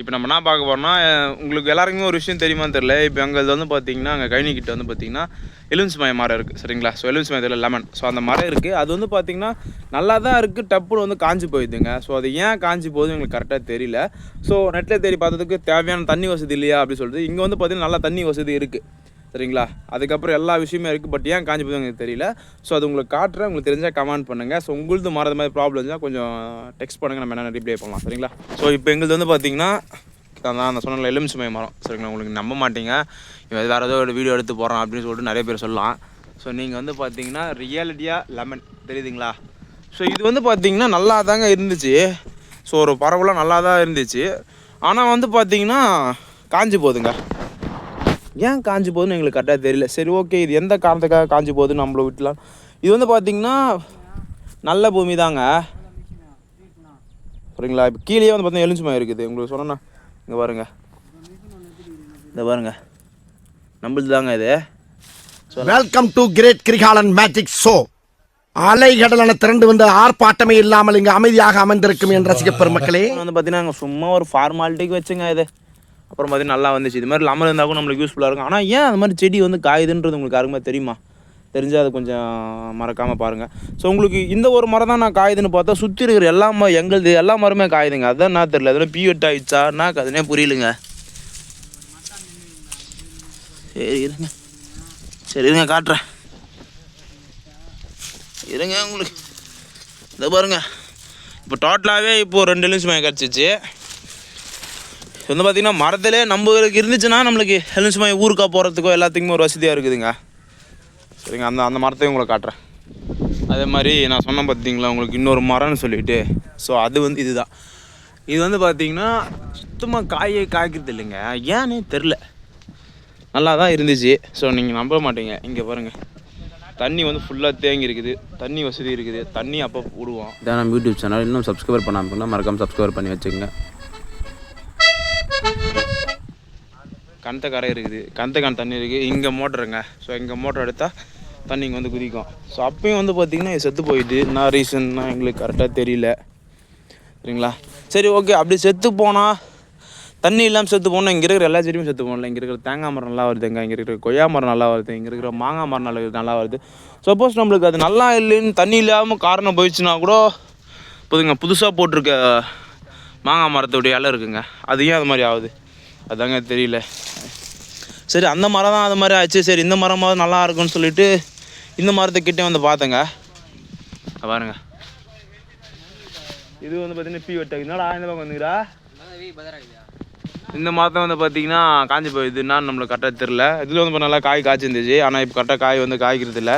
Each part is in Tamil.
இப்போ நம்ம என்ன பார்க்க போகிறோம்னா உங்களுக்கு எல்லாருக்குமே ஒரு விஷயம் தெரியுமான்னு தெரியல. இப்போ எங்களுக்கு வந்து பார்த்தீங்கன்னா அங்கே கைனி கிட்ட வந்து பார்த்தீங்கன்னா எலுமிச்சு மய மரம் இருக்குது சரிங்களா? ஸோ எலுமிச்சு மயத்தில் லெமன் ஸோ அந்த மரம் இருக்குது அது வந்து பார்த்தீங்கன்னா நல்லா தான் இருக்குது டப்புன்னு வந்து காஞ்சி போயிடுதுங்க. ஸோ அது ஏன் காஞ்சி போகுது எங்களுக்கு கரெக்டாக தெரியல. ஸோ நெட்டில் தேடி பார்த்ததுக்கு தேவையான தண்ணி வசதி இல்லையா அப்படின்னு சொல்லிட்டு இங்கே வந்து பார்த்தீங்கன்னா நல்லா தண்ணி வசதி இருக்குது சரிங்களா? அதுக்கப்புறம் எல்லா விஷயமே இருக்குது பட் ஏன் காஞ்சி போகுது எனக்கு தெரியல. ஸோ அது உங்களுக்கு காட்டுறேன். உங்களுக்கு தெரிஞ்சால் கமெண்ட் பண்ணுங்கள் ஸோ உங்களுது மರದ மாதிரி ப்ராப்ளம் இருந்தால் கொஞ்சம் டெக்ஸ்ட் பண்ணுங்கள் நம்ம என்ன ரிப்ளை பண்ணலாம். சரிங்களா? ஸோ இப்போ எங்களுது வந்து பார்த்தீங்கன்னா நான் அந்த சொன்ன எலுமிச்சை மரம். சரிங்களா? உங்களுக்கு நம்ப மாட்டீங்க. இவன் வேறு ஏதோ ஒரு வீடியோ எடுத்து போகிறான் அப்படின்னு சொல்லிட்டு நிறைய பேர் சொல்லலாம். ஸோ நீங்கள் வந்து பார்த்தீங்கன்னா ரியாலிட்டியாக லெமன் தெரியுதுங்களா? ஸோ இது வந்து பார்த்தீங்கன்னா நல்லா தாங்க இருந்துச்சு. ஸோ ஒரு பரவலாக நல்லா தான் இருந்துச்சு. ஆனால் வந்து பார்த்தீங்கன்னா காஞ்சி போகுதுங்க. ஏன் காஞ்சி போகுதுன்னு எங்களுக்கு கரெக்டாக தெரியல. சரி ஓகே இது எந்த காரணத்துக்காக காஞ்சி போகுதுன்னு நம்மள விட்டுலாம். இது வந்து பார்த்தீங்கன்னா நல்ல பூமி தாங்க சரிங்களா இப்போ கீழே வந்து பார்த்தீங்கன்னா எலுமிச்சமாக இருக்குது. உங்களுக்கு சொன்னேன்னா இங்கே பாருங்க. இந்த பாருங்க. நம்மளுது தாங்க இது welcome to great Kirikalan magic show அலைகடலான திரண்டு வந்து ஆர்ப்பாட்டமே இல்லாமல் இங்கு அமைதியாக அமர்ந்திருக்கும் என் ரசிக பெருமக்களே. வந்து பார்த்தீங்கன்னா சும்மா ஒரு ஃபார்மாலிட்டிக்கு வச்சுங்க இது. அப்புறம் பார்த்தீங்கன்னா நல்லா வந்துச்சு. இது மாதிரி லெமன் இருந்தால் கூட நம்மளுக்கு யூஸ்ஃபுல்லாக இருக்கும். ஆனால் ஏன் அந்த மாதிரி செடி வந்து காயுதுன்றது உங்களுக்கு யாருக்குமே தெரியுமா? தெரிஞ்சால் அது கொஞ்சம் மறக்காமல் பாருங்கள் ஸோ உங்களுக்கு இந்த ஒரு மரம் தான் நான் காயுதுன்னு பார்த்தா சுற்றி இருக்கிற எல்லா ம எங்களுது எல்லா மரமே காயுதுங்க. அதான் நான் தெரியல. அதில் பியூட் ஆயிடுச்சா? நான் அதுனே புரியலுங்க. சரி இருங்க. சரி இருங்க காட்டுறேன். இருங்க உங்களுக்கு. இதை பாருங்கள் இப்போ டோட்டலாகவே இப்போது ரெண்டு நிமிஷம் கிடச்சிச்சு. வந்து பார்த்திங்கன்னா மரத்திலே நம்மளுக்கு இருந்துச்சுன்னா நம்மளுக்கு எலுமிச்சமாய் ஊருக்கா போகிறதுக்கோ எல்லாத்துக்குமே ஒரு வசதியாக இருக்குதுங்க. சரிங்க அந்த அந்த மரத்தையும் உங்களை காட்டுறேன். அதே மாதிரி நான் சொன்னேன் பார்த்தீங்களா உங்களுக்கு இன்னொரு மரம்னு சொல்லிட்டு. ஸோ அது வந்து இதுதான். இது வந்து பார்த்தீங்கன்னா சுத்தமாக காயே காய்க்கிறது இல்லைங்க. ஏன்னு தெரில. நல்லா தான் இருந்துச்சு. ஸோ நீங்கள் நம்ப மாட்டீங்க. இங்கே பாருங்கள் தண்ணி வந்து ஃபுல்லாக தேங்கி இருக்குது. தண்ணி வசதி இருக்குது. தண்ணி அப்போ விடுவோம். இதான் நம்ம யூடியூப் சேனல் இன்னும் சப்ஸ்கிரைப் பண்ணாமல் மறக்காமல் சப்ஸ்கிரைப் பண்ணி வச்சுக்கோங்க. கணத்த கரை இருக்குது. கணத்த கண் தண்ணி இருக்குது இங்கே மோட்டருங்க ஸோ இங்கே மோட்டர் எடுத்தால் தண்ணி இங்கே வந்து குதிக்கும். ஸோ அப்பயும் வந்து பார்த்திங்கன்னா செத்து போயிட்டு என்ன ரீசன்னா எங்களுக்கு கரெக்டாக தெரியல. சரிங்களா? சரி ஓகே அப்படி செத்து போனால் தண்ணி இல்லாமல் செத்து போனால் இங்கே இருக்கிற எல்லா செடியும் செத்து போகல இங்கே இருக்கிற தேங்காய் மரம் நல்லா வருதுங்க இங்கே இருக்கிற கொய்யா மரம் நல்லா வருது. இங்கே இருக்கிற மாங்காய் மரம் நல்லா நல்லா வருது. சப்போஸ் நம்மளுக்கு அது நல்லா இல்லைன்னு தண்ணி இல்லாமல் காரணம் போயிடுச்சுன்னா கூட புதுங்க புதுசாக போட்டிருக்க மாங்காய் மரத்துடைய இலை இருக்குங்க. அது ஏன் அது மாதிரி ஆகுது? அதாங்க தெரியல. சரி அந்த மரம் தான் அது மாதிரி ஆச்சு. சரி இந்த மரமாவது நல்லா இருக்கும்னு சொல்லிட்டு இந்த மரத்துக்கிட்டே வந்து பார்த்தேங்க. பாருங்க. இது வந்து பார்த்தீங்கன்னா பீ வெட்ட. என்னடா இந்த பக்கம் வந்துக்கிறா? இந்த மரத்தை வந்து பார்த்தீங்கன்னா காஞ்சி போயிடுதுன்னா நம்மளுக்கு கரெக்டாக தெரில. இதில் வந்து இப்ப நல்லா காய் காய்ச்சிருந்துச்சு ஆனால் இப்போ கரெக்டாக காய் வந்து காய்க்கிறது இல்லை.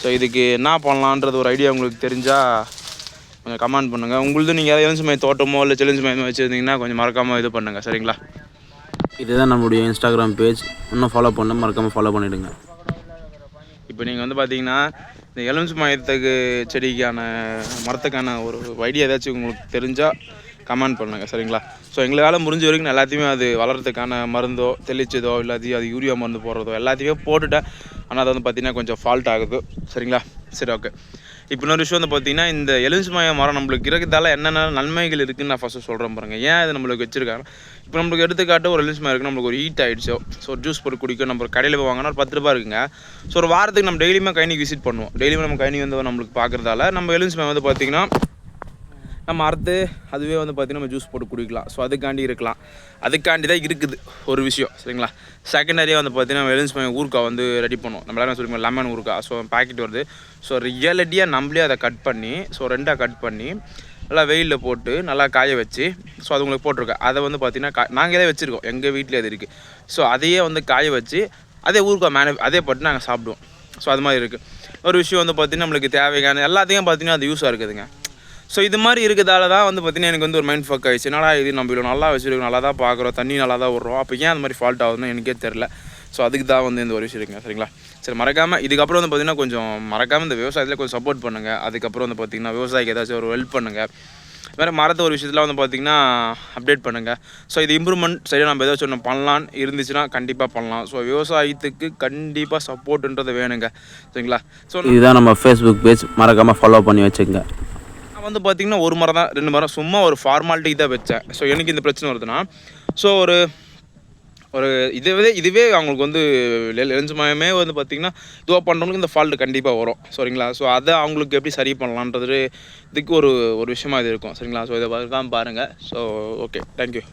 ஸோ இதுக்கு என்ன பண்ணலான்றது ஒரு ஐடியா உங்களுக்கு தெரிஞ்சால் கொஞ்சம் கமெண்ட் பண்ணுங்கள் உங்களுது நீங்கள் ஏதாவது எலுமிச்சை மயம் தோட்டமோ இல்லை செலுமிச்சை மயமோ வச்சுருந்தீங்கன்னா கொஞ்சம் மறக்காமல் இது பண்ணுங்கள் சரிங்களா? இதுதான் நம்மளுடைய இன்ஸ்டாகிராம் பேஜ் இன்னும் ஃபாலோ பண்ண மறக்காமல் ஃபாலோ பண்ணிவிடுங்க இப்போ நீங்கள் வந்து பார்த்தீங்கன்னா இந்த எலுமிச்சு மயத்துக்கு செடிக்கான மரத்துக்கான ஒரு ஐடியா ஏதாச்சும் உங்களுக்கு தெரிஞ்சால் கமெண்ட் பண்ணுங்கள் சரிங்களா? ஸோ எங்களால் முடிஞ்ச வரைக்கும் நான் எல்லாத்தையுமே அது வளர்கிறதுக்கான மருந்தோ தெளிச்சதோ இல்லாத்தையும் அது யூரியா மருந்து போடுறதோ எல்லாத்தையுமே போட்டுட்டேன் ஆனால் அது வந்து பார்த்தீங்கன்னா கொஞ்சம் ஃபால்ட் ஆகுது சரிங்களா? சரி ஓகே இப்போ இன்னொரு விஷயம் வந்து பார்த்தீங்கன்னா இந்த எலுமிச்சை மரம் நம்மளுக்கு இருக்கிறதால என்னென்ன நன்மைகள் இருக்குதுன்னு நான் ஃபஸ்ட்டு சொல்கிறேன் பாருங்கள் ஏன் இது நம்மளுக்கு வச்சிருக்காங்க? இப்போ நம்மளுக்கு எடுத்துக்காட்டு ஒரு எலுமிச்சை மரம் இருக்குது நம்மளுக்கு ஒரு ஹீட் ஆகிடுச்சோ ஸோ ஜூஸ் போட்டு குடிக்க நம்ம கடையில் போய் வாங்கினா ஒரு பத்து ரூபா இருக்குங்க. ஸோ ஒரு வாரத்துக்கு நம்ம டெய்லியுமே கைனிக்கு விசிட் பண்ணுவோம். டெய்லியுமே நம்ம கைனி வந்து நம்மளுக்கு பார்க்குறதால நம்ம எலுமிச்சை மரம் வந்து பார்த்திங்கன்னா நம்ம அறுத்து அதுவே வந்து பார்த்திங்கன்னா நம்ம ஜூஸ் போட்டு குடிக்கலாம். ஸோ அதுக்காண்டி இருக்கலாம். அதுக்காண்டி தான் இருக்குது ஒரு விஷயம். சரிங்களா? செகண்டரியாக வந்து பார்த்திங்கன்னா எலுமிச்சை மரம் வந்து ரெடி பண்ணுவோம். நம்ம எல்லாரும் சொல்லுவோம் லெமன் ஊறுக்காய் ஸோ பாக்கெட் வருது. ஸோ ரியாலிட்டியாக நம்மளே அதை கட் பண்ணி ஸோ ரெண்டாக கட் பண்ணி நல்லா வெயிலில் போட்டு நல்லா காய வச்சு ஸோ அது உங்களுக்கு போட்டிருக்கேன். அதை வந்து பார்த்திங்கன்னா கா நாங்களே வச்சுருக்கோம். எங்கள் வீட்டிலே அது இருக்குது ஸோ அதையே வந்து காய வச்சு அதே ஊருக்கு மேனே அதே போட்டு நாங்கள் சாப்பிடுவோம். ஸோ அது மாதிரி இருக்குது ஒரு விஷயம் வந்து பார்த்திங்கன்னா நம்மளுக்கு தேவையான எல்லாத்தையும் பார்த்திங்கன்னா அது யூஸாக இருக்குதுங்க. ஸோ இது மாதிரி இருக்கிறதால தான் வந்து பார்த்தீங்கன்னா எனக்கு வந்து ஒரு மைண்ட் ஃபக் ஆயிடுச்சு. என்னடா இது நம்ம இவ்வளோ நல்லா வச்சுருக்கோம் நல்லா தான் பார்க்குறோம் தண்ணி நல்லா தான் விட்றோம் அப்போ ஏன் அந்த மாதிரி ஃபால்ட் ஆகுதுன்னு எனக்கே தெரில ஸோ அதுக்கு தான் வந்து இந்த ஒரு விஷயம் இருக்குங்க. சரிங்களா? சரி மறக்காமல் இதுக்கப்புறம் வந்து பார்த்தீங்கன்னா கொஞ்சம் மறக்காமல் இந்த விவசாயத்தில் கொஞ்சம் சப்போர்ட் பண்ணுங்கள் அதுக்கப்புறம் வந்து பார்த்தீங்கன்னா விவசாயிக்கு ஏதாச்சும் ஒரு ஹெல்ப் பண்ணுங்கள் வேறு மரத்த ஒரு விஷயத்தில் வந்து பார்த்தீங்கன்னா அப்டேட் பண்ணுங்கள் ஸோ இது இம்ப்ரூவ்மெண்ட் சரியாக நம்ம ஏதாச்சும் ஒன்று பண்ணலான்னு இருந்துச்சுன்னா கண்டிப்பாக பண்ணலாம். ஸோ விவசாயத்துக்கு கண்டிப்பாக சப்போர்ட்டுன்றது வேணுங்க. சரிங்களா? ஸோ இதுதான் நம்ம ஃபேஸ்புக் பேஜ் மறக்காமல் ஃபாலோ பண்ணி வச்சுக்கோங்க. வந்து பார்த்தீங்கன்னா ஒரு மரம் தான் ரெண்டு மரம். சும்மா ஒரு ஃபார்மாலிட்டிக்கு தான் வச்சேன். ஸோ எனக்கு இந்த பிரச்சனை வருதுன்னா ஸோ ஒரு ஒரு இதுவே இதுவே அவங்களுக்கு வந்து லென்ஸ் மயமே வந்து பார்த்திங்கன்னா இதுவாக பண்ணுறவங்களுக்கு இந்த ஃபால்ட்டு கண்டிப்பாக வரும். சரிங்களா? ஸோ அதை அவங்களுக்கு எப்படி சரி பண்ணலான்றது இதுக்கு ஒரு ஒரு விஷயமா இது இருக்கும். சரிங்களா? ஸோ இதை தான் பாருங்கள் ஸோ ஓகே தேங்க்யூ